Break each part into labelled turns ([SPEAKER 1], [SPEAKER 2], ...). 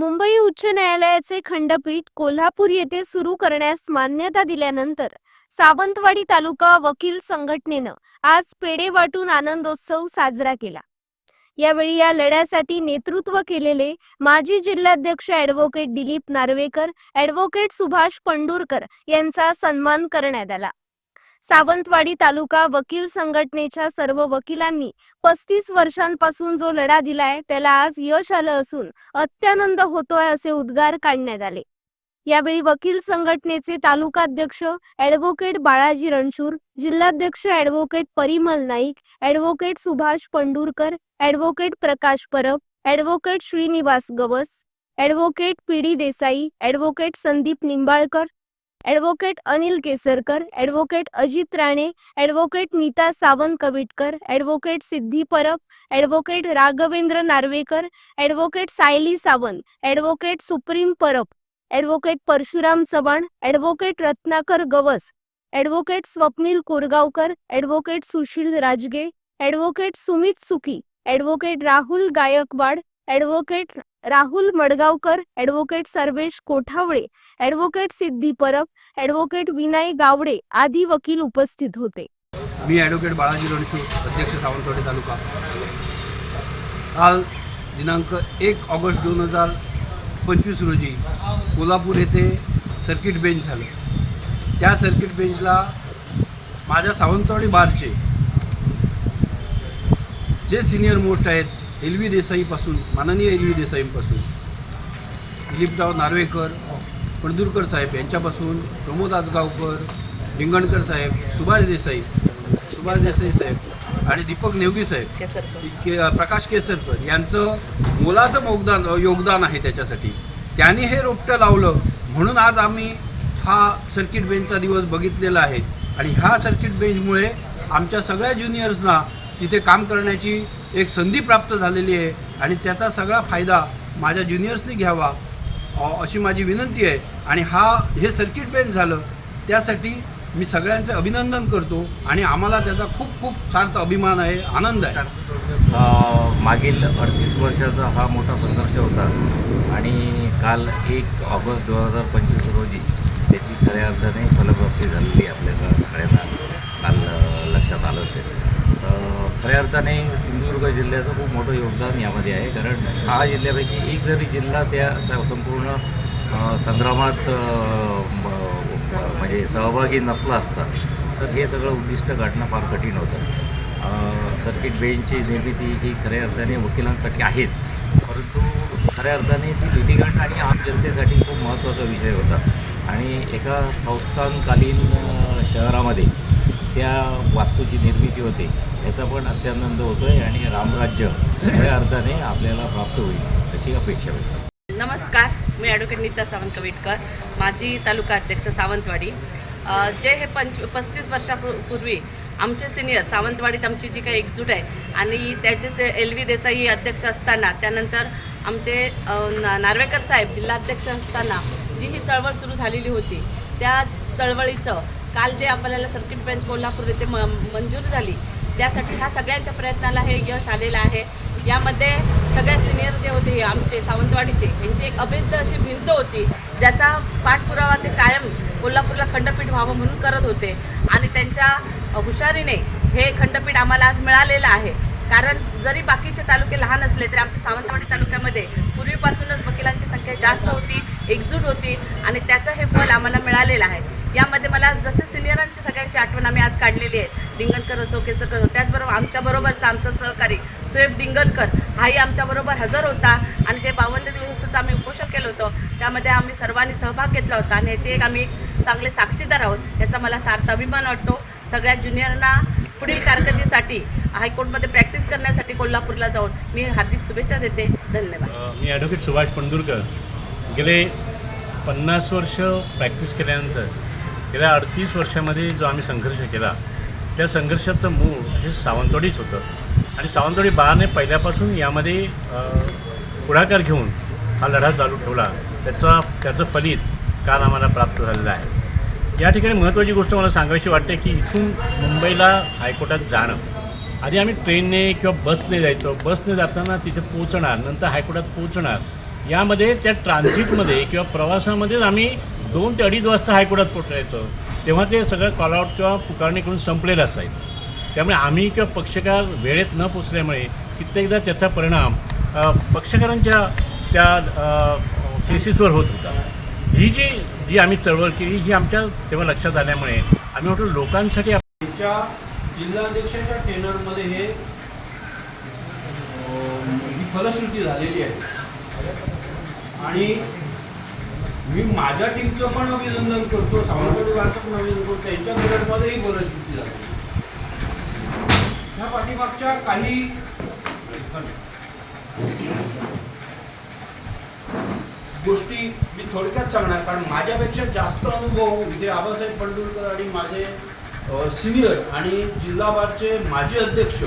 [SPEAKER 1] मुंबई उच्च न्यायालयाचे खंडपीठ कोल्हापूर येथे सुरू करण्यास मान्यता दिल्यानंतर सावंतवाडी तालुका वकील संघटनेनं आज पेढे वाटून आनंदोत्सव साजरा केला. यावेळी या लढ्यासाठी नेतृत्व केलेले माजी जिल्हाध्यक्ष ॲडव्होकेट दिलीप नार्वेकर ॲडव्होकेट सुभाष पंडूरकर यांचा सन्मान करण्यात आला. सावंतवाडी तालुका वकील संघटनेच्या सर्व वकिलांनी पस्तीस वर्षांपासून जो लढा दिलाय त्याला आज यश आलं असून अत्यानंद होतोय असे उद्गार काढण्यात आले. यावेळी वकील संघटनेचे तालुकाध्यक्ष ऍडव्होकेट बाळाजी रणशूर जिल्हाध्यक्ष advocate Parimal Naik advocate Subhash Pandurkar advocate Prakash Parab advocate Shrinivas Gawas advocate P D Desai advocate Sandeep Nimbalkar advocate Anil Kesarkar advocate Ajit Rane advocate Neeta Sawant Kavitkar advocate Siddhi Parab advocate Raghavendra Narvekar advocate Sayali Sawant advocate Suprim Parab advocate Parshuram Chavan advocate Ratnakar Gawas advocate Swapnil Korgaonkar advocate Sushil Rajge advocate Sumit Suki advocate Rahul Gaikwad advocate Rahul Madgaonkar advocate Sarvesh Kothavale advocate Siddhi Parab advocate Vinay Gawade आदी वकील उपस्थित होते.
[SPEAKER 2] मी advocate Balaji रणशू अध्यक्ष सावंतवाडी तालुका. काल दिनांक एक August दोन हजार पंचवीस रोजी कोल्हापूर येथे सर्किट बेंच झालं. त्या सर्किट बेंचला माझ्या सावंतवाडी बारचे जे सिनियर मोस्ट आहेत एल व्ही देसाईपासून माननीय एल व्ही देसाईपासून. दिलीपराव नार्वेकर पणदुरकर साहेब यांच्यापासून प्रमोद आजगावकर रिंगणकर साहेब सुभाष देसाई सुभाष देसाई साहेब आणि दीपक नेवगी साहेब. के प्रकाश केसरकर यांचं मोलाचं योगदान योगदान आहे त्याच्यासाठी. त्यांनी हे रोपटं लावलं म्हणून आज आम्ही हा सर्किट बेंचचा दिवस बघितलेला आहे. आणि ह्या सर्किट बेंचमुळे आमच्या सगळ्या ज्युनियर्सना तिथे काम करण्याची एक संधी प्राप्त झालेली आहे आणि त्याचा सगळा फायदा माझ्या ज्युनियर्सनी घ्यावा अशी माझी विनंती आहे. आणि हा हे सर्किट बेंच झालं त्यासाठी मी सगळ्यांचं अभिनंदन करतो आणि आम्हाला त्याचा खूप खूप सार्थ अभिमान आहे आनंद आहे.
[SPEAKER 3] मागील अडतीस वर्षाचा हा मोठा संघर्ष होता आणि काल एक ऑगस्ट दोन हजार पंचवीस रोजी त्याची खऱ्या अर्थाने फलप्राप्ती झालेली आपल्याला सगळ्यांना काल अ, लक्षात आलं असेल अ, खऱ्या अर्थाने सिंधुदुर्ग जिल्ह्याचं खूप मोठं योगदान यामध्ये आहे. कारण सहा जिल्ह्यापैकी एक जरी जिल्हा त्या स- संपूर्ण संग्रामात म्हणजे सहभागी नसला असता तर हे सगळं उद्दिष्ट गाठणं फार कठीण होतं. सर्किट बेंचची निर्मिती ही खऱ्या अर्थाने वकिलांसाठी आहेच. परंतु खऱ्या अर्थाने ती लिटिगंट आणि आम जनतेसाठी खूप महत्त्वाचा विषय होता. आणि एका संस्थानकालीन शहरामध्ये त्या वास्तूची निर्मिती होते. याचा पण अत्यानंद होतो आहे आणि रामराज्य खऱ्या अर्थाने आपल्याला प्राप्त होईल अशी अपेक्षा होईल
[SPEAKER 4] नमस्कार मी ॲडव्होकेट नीता सावंत कविटकर माजी तालुका अध्यक्ष सावंतवाडी. जे हे पंच पस्तीस वर्षापूर्वी आमचे सिनियर सावंतवाडीत आमची जी काही एकजूट आहे आणि त्याचे ते एल व्ही देसाई अध्यक्ष असताना त्यानंतर आमचे ना नार्वेकर साहेब जिल्हाध्यक्ष असताना जी ही चळवळ सुरू झालेली होती त्या चळवळीचं काल जे आपल्याला सर्किट बेंच कोल्हापूर येथे म मंजूर झाली त्यासाठी ह्या सगळ्यांच्या प्रयत्नाला हे यश आलेलं आहे. यामध्ये सगळ्या सिनियर जे होते आमचे सावंतवाडीचे यांची एक अभेद्य अशी भिंत होती ज्याचा पाठपुरावा ते कायम कोल्हापूरला खंडपीठ व्हावं म्हणून करत होते. आणि त्यांच्या हुशारीने हे खंडपीठ आम्हाला आज मिळालेलं आहे. कारण जरी बाकीचे तालुके लहान असले तरी आमच्या सावंतवाडी तालुक्यामध्ये पूर्वीपासूनच वकिलांची संख्या जास्त होती एकजूट होती आणि त्याचं हे फल आम्हाला मिळालेलं आहे. यामध्ये मला जसे सिनियरांची सगळ्यांची आठवण आम्ही आज काढलेली आहे. डिंगणकर असो केसरकर त्याचबरोबर आमच्याबरोबरचा आमचा सहकारी सुएब डिंगणकर हाही आमच्याबरोबर हजर होता आणि जे बावन्न दिवसाचं आम्ही उपोषण केलं होतं त्यामध्ये आम्ही सर्वांनी सहभाग घेतला होता आणि याचे एक आम्ही एक चांगले साक्षीदार आहोत याचा मला सार्थ अभिमान वाटतो. सगळ्या ज्युनियरना पुढील कारकिर्दीसाठी हायकोर्टमध्ये प्रॅक्टिस करण्यासाठी कोल्हापूरला जाऊन मी हार्दिक शुभेच्छा देते. धन्यवाद.
[SPEAKER 5] मी ॲडव्होकेट सुभाष पंडुरकर गेले पन्नास वर्ष प्रॅक्टिस केल्यानंतर गेल्या अडतीस वर्षामध्ये जो आम्ही संघर्ष केला त्या संघर्षाचं मूळ हे सावंतवाडीच होतं. आणि सावंतवाडी बाळाने पहिल्यापासून यामध्ये पुढाकार घेऊन हा लढा चालू ठेवला. त्याचा त्याचं फलित काल आम्हाला प्राप्त झालेलं आहे. या ठिकाणी महत्त्वाची गोष्ट मला सांगायची वाटते की इथून मुंबईला हायकोर्टात जाणं आधी आम्ही ट्रेनने किंवा बसने जायचो. बसने जाताना तिथे पोहोचणार नंतर हायकोर्टात पोहोचणार. यामध्ये त्या ट्रान्झिटमध्ये किंवा प्रवासामध्येच आम्ही दोन ते अडीच वाजता हायकोर्टात पोचायचो तेव्हा ते सगळं कॉलआउट किंवा पुकारणी करून संपलेलं असायचं. त्यामुळे आम्ही किंवा पक्षकार वेळेत न पोचल्यामुळे कित्येकदा त्याचा परिणाम पक्षकारांच्या त्या केसेसवर होत होता. ही जी जी आम्ही चळवळ केली ही आमच्या तेव्हा लक्षात आल्यामुळे आम्ही म्हटलं लोकांसाठी
[SPEAKER 2] आमच्या जिल्हाध्यक्षाच्या टेनरमध्ये हे ही फलश्रुती झालेली आहे. आणि मी माझ्या टीमचं पण अभिनंदन करतो सावंतवाडी वारचं पण अभिनंदन करतो त्यांच्या पिरियडमध्येही फलश्रुती झाली. ह्या पाठीमागच्या काही गोष्टी मी थोडक्यात सांगणार कारण माझ्यापेक्षा जास्त अनुभव इथे आबासाहेब पंडुरकर आणि माझे सिनियर आणि जिल्हा बारचे माजी अध्यक्ष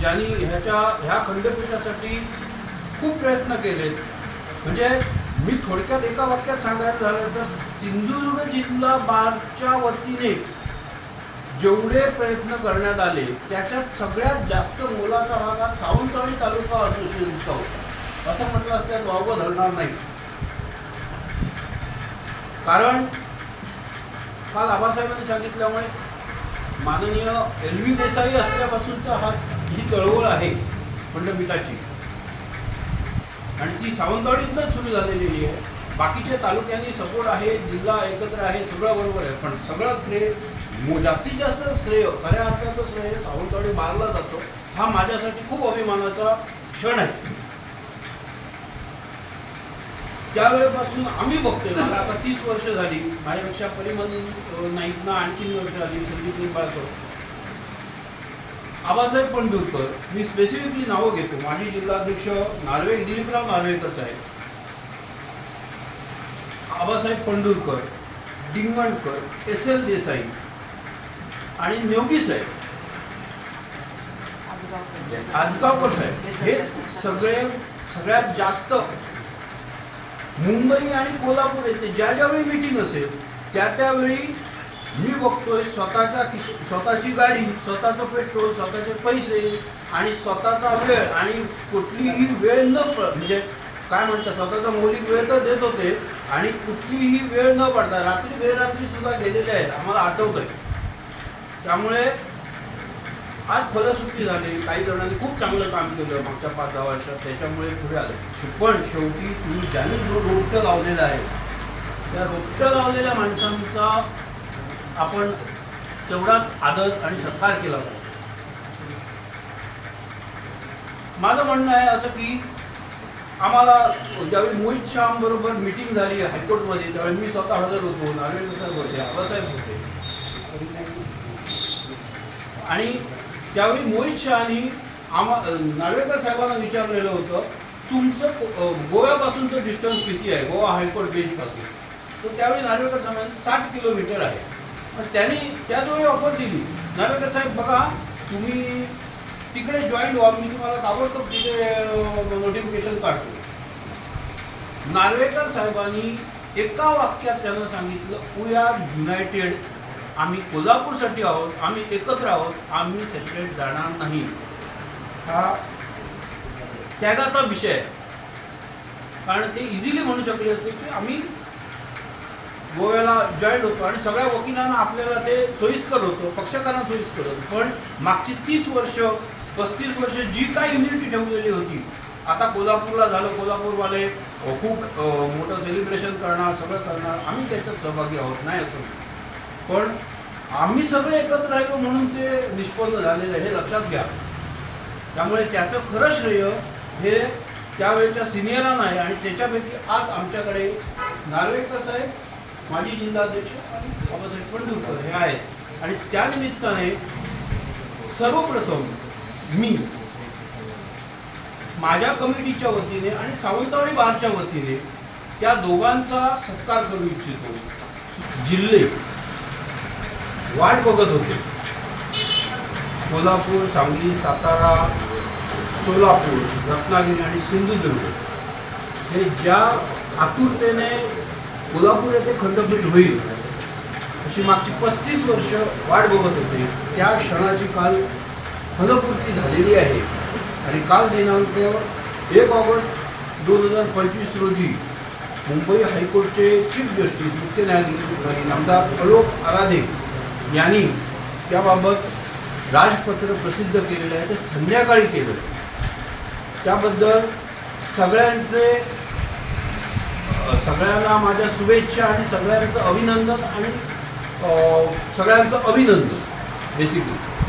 [SPEAKER 2] ज्यांनी ह्याच्या ह्या खंडपीठासाठी खूप प्रयत्न केले. म्हणजे मी थोडक्यात एका वाक्यात सांगायचं झालं तर सिंधुदुर्ग जिल्हा बारच्या वतीने जेवढे प्रयत्न करण्यात आले त्याच्यात सगळ्यात जास्त मोलाचा भाग हा सावंतवाडी तालुका असोसिएशनचा होता. असं म्हटलं असल्यास वावगं धरणार नाही. कारण काल आबासाहेबांनी सांगितल्यामुळे माननीय एल व्ही देसाई असल्यापासूनचा हा ही चळवळ आहे खंडपीठाची. आणि ती सावंतवाडीतनंच सुरू झालेली आहे. बाकीच्या तालुक्यांनी सपोर्ट आहे जिल्हा एकत्र आहे सगळं बरोबर आहे. पण सगळं श्रेय जास्तीत जास्त श्रेय खऱ्या अर्थाचं श्रेय सावंतवाडी मारला जातो. हा माझ्यासाठी खूप अभिमानाचा क्षण आहे. त्यावेळेपासून आम्ही बघतोय. मला आता तीस वर्ष झाली. माझ्यापेक्षा परिमल नाईकना आणखीन वर्ष झाली संदीप निंबाळकर. आबासाहेब पंडुरकर मी स्पेसिफिकली नावं घेतो. माजी जिल्हाध्यक्ष नार्वे दिलीपराव नार्वेकर साहेब. आबासाहेब पंडुरकर डिंगणकर एस एल देसाई आणि न्योगी साहेब. आजगावकर साहेब. हे सगळे सगळ्यात जास्त मुंबई आणि कोल्हापूर येथे ज्या ज्यावेळी मीटिंग असेल त्या त्यावेळी मी बघतोय स्वतःच्या किश स्वतःची गाडी स्वतःचं पेट्रोल स्वतःचे पैसे आणि स्वतःचा वेळ आणि कुठलीही वेळ न म्हणजे काय म्हणतात स्वतःचा मौलिक वेळ तर देत होते आणि कुठलीही वेळ न पडता रात्री बेरात्री सुद्धा गेलेले आहेत आम्हाला आठवत आहे त्यामुळे आज फलश्रुती झाली काही जणांनी खूप चांगलं काम केलं मागच्या पाच दहा वर्षात. त्याच्यामुळे पुढे आले. पण शेवटी तुम्ही ज्यांनी जो रोपटं लावलेलं आहे त्या रोपटं लावलेल्या माणसांचा आपण तेवढाच आदर आणि सत्कार केला पाहिजे. माझं म्हणणं आहे असं की आम्हाला ज्यावेळी मोहित शहाबरोबर मीटिंग मिटिंग झाली हायकोर्टमध्ये त्यावेळी मी स्वतः हजर होतो नारायण साहेब होते आबासाहेब होते आणि त्यावेळी मोहित शहानी आम्हा नार्वेकर साहेबांना विचारलेलं होतं तुमचं गोव्यापासूनचं डिस्टन्स किती आहे? गोवा हायकोर्ट बेंचपासून. तर त्यावेळी नार्वेकर साहेबांनी साठ किलोमीटर आहे. पण त्यांनी त्याचवेळी ऑफर दिली. नार्वेकर साहेब बघा तुम्ही तिकडे जॉईंट व्हा मी तुम्हाला ताबडतोब तिथे नोटिफिकेशन काढतो. नार्वेकर साहेबांनी एका वाक्यात त्यांना सांगितलं वी आर युनायटेड आम्ही कोल्हापूरसाठी आहोत आम्ही एकत्र आहोत आम्ही सेपरेट जाणार नाही. हा त्यागाचा विषय आहे. कारण ते इझिली म्हणू शकले असते की आम्ही गोव्याला जॉईन होतो आणि सगळ्या वकिलांना आपल्याला ते सोयीस्कर होतं पक्षकारांना सोयीस्कर होतं. पण मागची तीस वर्ष पस्तीस वर्ष जी काय युनिटी ठेवलेली होती आता कोल्हापूरला झालं कोल्हापूरवाले खूप मोठं सेलिब्रेशन करणार सगळं करणार आम्ही त्याच्यात सहभागी आहोत नाही असं पण आम्ही सगळे एकत्र राहिलो म्हणून ते निष्पन्न झालेलं आहे हे लक्षात घ्या. त्यामुळे त्याचं खरं श्रेय हे त्यावेळेच्या सिनियरांना आहे आणि त्याच्यापैकी आज आमच्याकडे नार्वेकर साहेब माजी जिल्हाध्यक्ष आणि बाबासाहेब पंडुरकर हे आहेत. आणि त्यानिमित्ताने सर्वप्रथम मी माझ्या कमिटीच्या वतीने आणि सावंतवाडी बारच्या वतीने त्या दोघांचा सत्कार करू इच्छितो. जिल्हे. वाट बघत होते. कोल्हापूर सांगली सातारा सोलापूर रत्नागिरी आणि सिंधुदुर्ग हे ज्या आतुरतेने कोल्हापूर येथे खंडपीठ होईल अशी मागची पस्तीस वर्ष वाट बघत होते. त्या क्षणाची काल फलपूर्ती झालेली आहे. आणि काल दिनांक एक ऑगस्ट दोन हजार पंचवीस रोजी मुंबई हायकोर्टचे चीफ जस्टिस मुख्य न्यायाधीश नामदार अलोक आराधे यांनी त्याबाबत राजपत्र प्रसिद्ध केलेलं आहे ते संध्याकाळी केलं त्याबद्दल सगळ्यांचे सगळ्यांना माझ्या शुभेच्छा आणि सगळ्यांचं अभिनंदन आणि सगळ्यांचं अभिनंदन बेसिकली